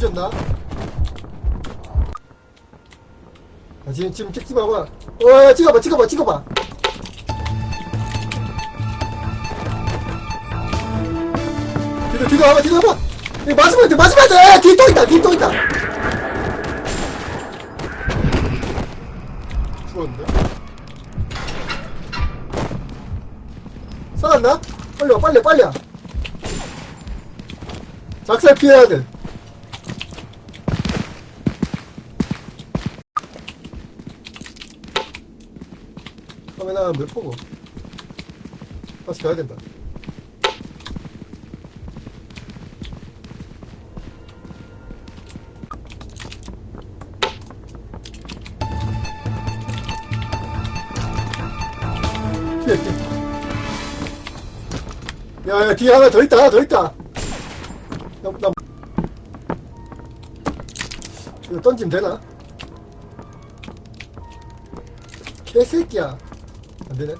뒤졌나? 아, 지금 지금 찍지 마봐. 어 찍어봐 찍어봐 찍어봐. 뒤로 뒤로 와봐 뒤로 와봐. 이 마지막 때 마지막 때 아, 뒤에 또 있다 뒤에 또 있다. 죽었는데? 살았나? 빨리 와 빨리 빨리 와. 작살 피해야 돼. 카메라 몇 포고? 다시 가야 된다. 피해, 피해. 야, 야, 뒤에 하나 더 있다, 더 있다. 나, 나, 이거 던지면 되나? 개새끼야. Cadê ele?